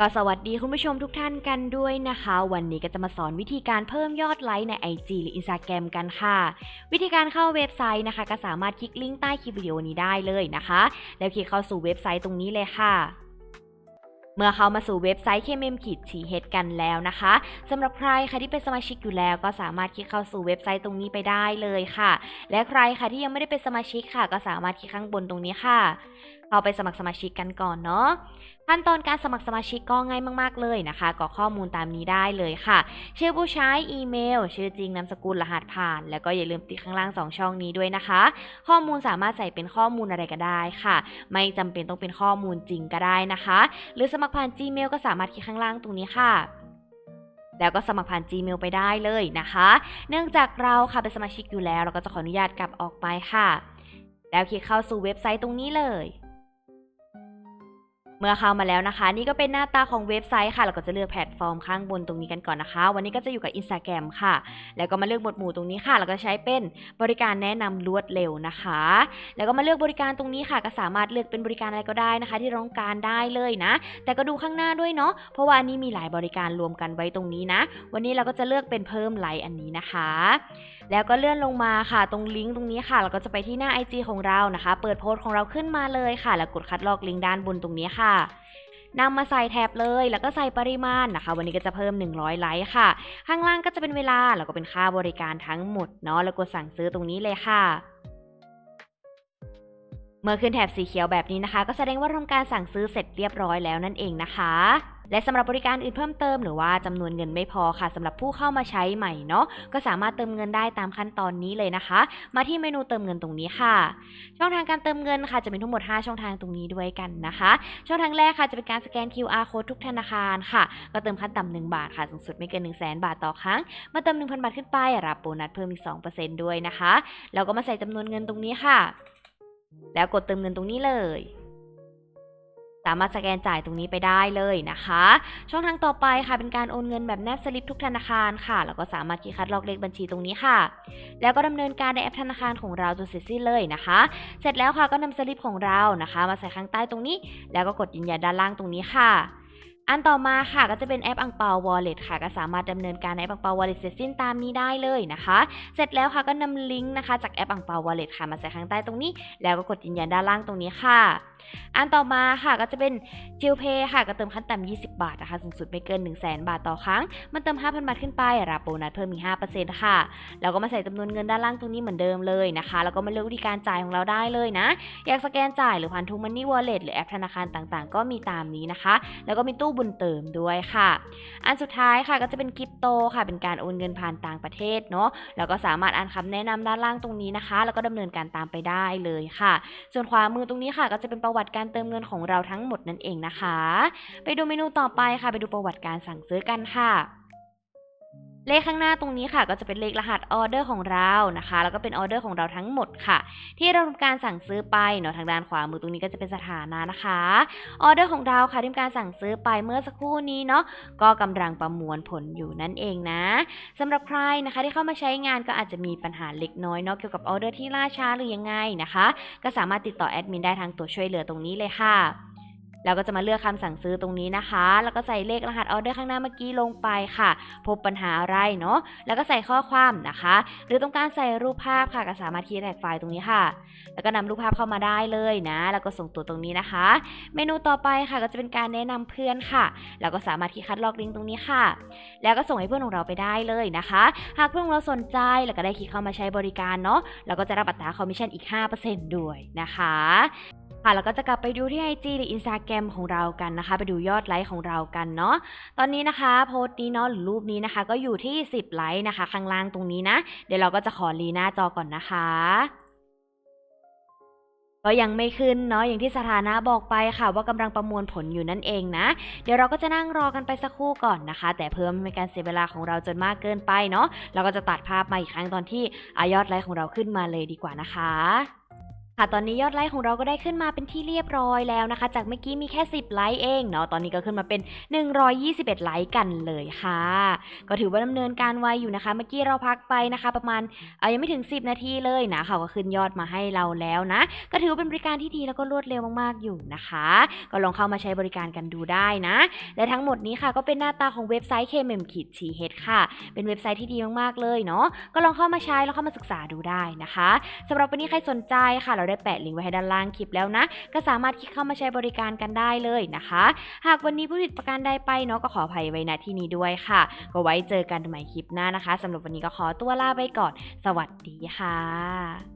ก็สวัสดีคุณผู้ชมทุกท่านกันด้วยนะคะ วันนี้ก็จะมาสอนวิธีการเพิ่มยอดไลค์ใน IG หรือ Instagram กันค่ะ วิธีการเข้าเว็บไซต์นะคะ ก็สามารถคลิกลิงก์ใต้คลิปวิดีโอนี้ได้เลยนะคะ แล้วคลิกเข้าสู่เว็บไซต์ตรงนี้เลยค่ะเมื่อเข้ามาสู่เว็บไซต์ KMM ขีดชีเฮดกันแล้วนะคะสำหรับใครค่ะที่เป็นสมาชิกอยู่แล้ว ก็สามารถคลิกเข้าสู่เว็บไซต์ตรงนี้ไปได้เลยค่ะ และใครค่ะที่ยังไม่ได้เป็นสมาชิกค่ะ ก็สามารถคลิกข้างบนตรงนี้ค่ะเข้าไปสมัครสมาชิกกันก่อนเนาะขั้นตอนการสมัครสมาชิกก็ง่ายมาก ๆ เลยนะคะกรอกข้อมูลตามนี้ได้เลยค่ะ ชื่อผู้ใช้อีเมล ชื่อจริงนามสกุลรหัสผ่าน แล้วก็อย่าลืมติดข้างล่าง 2 ช่องนี้ด้วยนะคะ ข้อมูลสามารถใส่เป็นข้อมูลอะไรก็ได้ค่ะ ไม่จำเป็นต้องเป็นข้อมูลจริงก็ได้นะคะ หรือสมัครผ่าน Gmail ก็สามารถคลิกข้างล่างตรงนี้ค่ะแล้วก็สมัครผ่าน Gmail ไปได้เลยนะคะ เนื่องจากเราค่ะเป็นสมาชิกอยู่แล้ว เราก็จะขออนุญาตกลับออกไปค่ะ แล้วคลิกเข้าสู่เว็บไซต์ตรงนี้เลย เมื่อเข้ามาแล้วนะคะ นี่ก็เป็นหน้าตาของเว็บไซต์ค่ะ เราก็จะเลือกแพลตฟอร์มข้างบนตรงนี้กันก่อนนะคะ วันนี้ก็จะอยู่กับ Instagram ค่ะ แล้วก็มาเลือกหมวดหมู่ตรงนี้ค่ะแล้วก็ใช้เป็นบริการแนะนำรวดเร็วนะคะ แล้วก็มาเลือกบริการตรงนี้ค่ะ ก็สามารถเลือกเป็นบริการอะไรก็ได้นะคะ ที่เราต้องการได้เลยนะ แต่ก็ดูข้างหน้าด้วยเนาะ เพราะว่าอันนี้มีหลายบริการรวมกันไว้ตรงนี้นะ วันนี้เราก็จะเลือกเป็นเพิ่มไลค์อันนี้นะคะ แล้วก็เลื่อนลงมาค่ะ ตรงลิงก์ตรงนี้ค่ะ เราก็จะไปที่หน้า IG ของเรานะคะ เปิดโพสต์ของเราขึ้นมาเลยค่ะ แล้วกดคัดลอกลิงก์ด้านบนตรงนี้ค่ะนำมาใส่แท็บเลย แล้วก็ใส่ปริมาณนะคะ วันนี้ก็จะเพิ่ม 100 ไลค์ค่ะ ข้างล่างก็จะเป็นเวลา แล้วก็เป็นค่าบริการทั้งหมดเนาะ แล้วกดสั่งซื้อตรงนี้เลยค่ะ เมื่อขึ้นแถบสีเขียวแบบนี้นะคะ ก็แสดงว่าทำการสั่งซื้อเสร็จเรียบร้อยแล้วนั่นเองนะคะ และสำหรับบริการอื่นเพิ่มเติมหรือว่าจำนวนเงินไม่พอค่ะสำหรับผู้เข้ามาใช้ใหม่เนาะก็สามารถเติมเงินได้ตามขั้นตอนนี้เลยนะคะ มาที่เมนูเติมเงินตรงนี้ค่ะ ช่องทางการเติมเงินค่ะจะมีทั้งหมด 5 ช่องทางตรงนี้ด้วยกันนะคะ ช่องทางแรกค่ะจะเป็นการสแกน QR code ทุกธนาคารค่ะ ก็เติมขั้นต่ำ1บาทค่ะสูงสุดไม่เกิน 1 0 0 0 0แบาทต่อครั้งมาเติม 1,000 บาทขึ้นไปรับโบนัสเพิ่มอีก2%ด้วยนะคะแล้วก็มาใส่จำนวนเงินตรงนี้ค่ะ แล้วกดเติมเงินตรงนี้เลย สามารถสแกนจ่ายตรงนี้ไปได้เลยนะคะ ช่องทางต่อไปค่ะเป็นการโอนเงินแบบแนบสลิปทุกธนาคารค่ะ แล้วก็สามารถคีย์คัดลอกเลขบัญชีตรงนี้ค่ะ แล้วก็ดำเนินการในแอปธนาคารของเราจนเสร็จสิ้นเลยนะคะ เสร็จแล้วค่ะก็นำสลิปของเรานะคะ มาใส่ข้างใต้ตรงนี้ แล้วก็กดยืนยันด้านล่างตรงนี้ค่ะ อันต่อมาค่ะก็จะเป็นแอปอังเปา Wallet ค่ะ ก็สามารถดำเนินการในแอปอังเปา Wallet เสร็จสิ้นตามนี้ได้เลยนะคะ เสร็จแล้วค่ะก็นำลิงก์นะคะจากแอปอังเปา Wallet ค่ะมาใส่ข้างใต้ตรงนี้ แล้วก็กดยืนยันด้านล่างตรงนี้ค่ะ อันต่อมาค่ะก็จะเป็น j i l Pay ค่ะ ก็เติมขั้นต่ำ20 บาทนะคะสูงสุดไม่เกิน 1 0 0 0 0แบาทต่อครั้ง มันเติม 5,000 บาทขึ้นไปรับโบนัสเพิ่มอีก5%ค่ะ แล้วก็มาใส่จำนวนเงินด้านล่างตรงนี้เหมือนเดิมเลยนะคะ แล้วก็มาเลือกวิธีการจ่ายของเราได้เลยนะ อยากสแกนจ่ายหรือผ่านทูมันนี่วอลเล็ตหรือแอปธนาคารต่างๆ ก็มีตามนี้นะคะ แล้วก็มีตู้บุญเติมด้วยค่ะ อันสุดท้ายค่ะก็จะเป็นคริปโตค่ะ เป็นการโอนเงินผ่านต่างประเทศเนาะแล้วก็สามารถอ่านคำแนะนำด้านล่างตรงนี้นะคะ แล้วก็ดำเนินการตามไปได้เลยค่ะ ส่วนขวามือตรงนี้ค่ะ ก็จะเป็นประวัติการเติมเงินของเราทั้งหมดนั่นเองนะคะ ไปดูเมนูต่อไปค่ะ ไปดูประวัติการสั่งซื้อกันค่ะ เลขข้างหน้าตรงนี้ค่ะ ก็จะเป็นเลขรหัสออเดอร์ของเรานะคะ แล้วก็เป็นออเดอร์ของเราทั้งหมดค่ะ ที่เราทำการสั่งซื้อไปเนาะทางด้านขวามือตรงนี้ก็จะเป็นสถานะนะคะออเดอร์ของเราค่ะที่ทำการสั่งซื้อไปเมื่อสักครู่นี้เนาะก็กำลังประมวลผลอยู่นั่นเองนะสำหรับใครนะคะที่เข้ามาใช้งานก็อาจจะมีปัญหาเล็กน้อยเนาะเกี่ยวกับออเดอร์ที่ล่าช้าหรือยังไงนะคะ ก็สามารถติดต่อแอดมินได้ทางตัวช่วยเหลือตรงนี้เลยค่ะ แล้วก็จะมาเลือกคำสั่งซื้อตรงนี้นะคะ แล้วก็ใส่เลขรหัสออเดอร์ข้างหน้าเมื่อกี้ลงไปค่ะ พบปัญหาอะไรเนาะ แล้วก็ใส่ข้อความนะคะ หรือต้องการใส่รูปภาพค่ะก็สามารถที่แท็กไฟล์ตรงนี้ค่ะ แล้วก็นำรูปภาพเข้ามาได้เลยนะ แล้วก็ส่งตัวตรงนี้นะคะ เมนูต่อไปค่ะก็จะเป็นการแนะนำเพื่อนค่ะ แล้วก็สามารถที่คัดลอกลิงก์ตรงนี้ค่ะ แล้วก็ส่งให้เพื่อนของเราไปได้เลยนะคะ หากเพื่อนของเราสนใจแล้วก็ได้คลิกเข้ามาใช้บริการเนาะ แล้วก็จะรับอัตราคอมมิชชั่นอีก 5%ด้วยนะคะ ค่ะ แล้วก็จะกลับไปดูที่ IG หรือ Instagram ของเรากันนะคะ ไปดูยอดไลค์ของเรากันเนาะ ตอนนี้นะคะโพสต์นี้เนาะหรือรูปนี้นะคะ ก็อยู่ที่ 10 ไลค์นะคะ ข้างล่างตรงนี้นะ เดี๋ยวเราก็จะขอรีหน้าจอก่อนนะคะก็ยังไม่ขึ้นเนาะอย่างที่สถานะบอกไปค่ะว่ากำลังประมวลผลอยู่นั่นเองนะ เดี๋ยวเราก็จะนั่งรอกันไปสักครู่ก่อนนะคะ แต่เพื่อไม่ให้การเสียเวลาของเราจนมากเกินไปเนาะเราก็จะตัดภาพมาอีกครั้งตอนที่อายอดไลค์ของเราขึ้นมาเลยดีกว่านะคะ ค่ะตอนนี้ยอดไลค์ของเราก็ได้ขึ้นมาเป็นที่เรียบร้อยแล้วนะคะ จากเมื่อกี้มีแค่ 10 ไลค์เองเนาะตอนนี้ก็ขึ้นมาเป็น 121 ไลค์กันเลยค่ะ ก็ถือว่าดำเนินการไวอยู่นะคะ เมื่อกี้เราพักไปนะคะ ประมาณเอ่อยังไม่ถึง 10 นาทีเลยนะเขาก็ขึ้นยอดมาให้เราแล้วนะ ก็ถือว่าเป็นบริการที่ดีแล้วก็รวดเร็วมากๆอยู่นะคะ ก็ลองเข้ามาใช้บริการกันดูได้นะ และทั้งหมดนี้ค่ะก็เป็นหน้าตาของเว็บไซต์ KMM ขีด CH ค่ะ เป็นเว็บไซต์ที่ดีมากๆเลยเนาะก็ลองเข้ามาใช้แล้วเข้ามาศึกษาดูได้นะคะสำหรับวันนี้ใครสนใจค่ะเราได้แปะลิงก์ไว้ให้ด้านล่างคลิปแล้วนะ ก็สามารถคลิกเข้ามาใช้บริการกันได้เลยนะคะ หากวันนี้ผู้ผิดประการใดไปเนาะก็ขออภัยไว้ณที่นี้ด้วยค่ะ ก็ไว้เจอกันใหม่คลิปหน้านะคะสำหรับวันนี้ก็ขอตัวลาไปก่อน สวัสดีค่ะ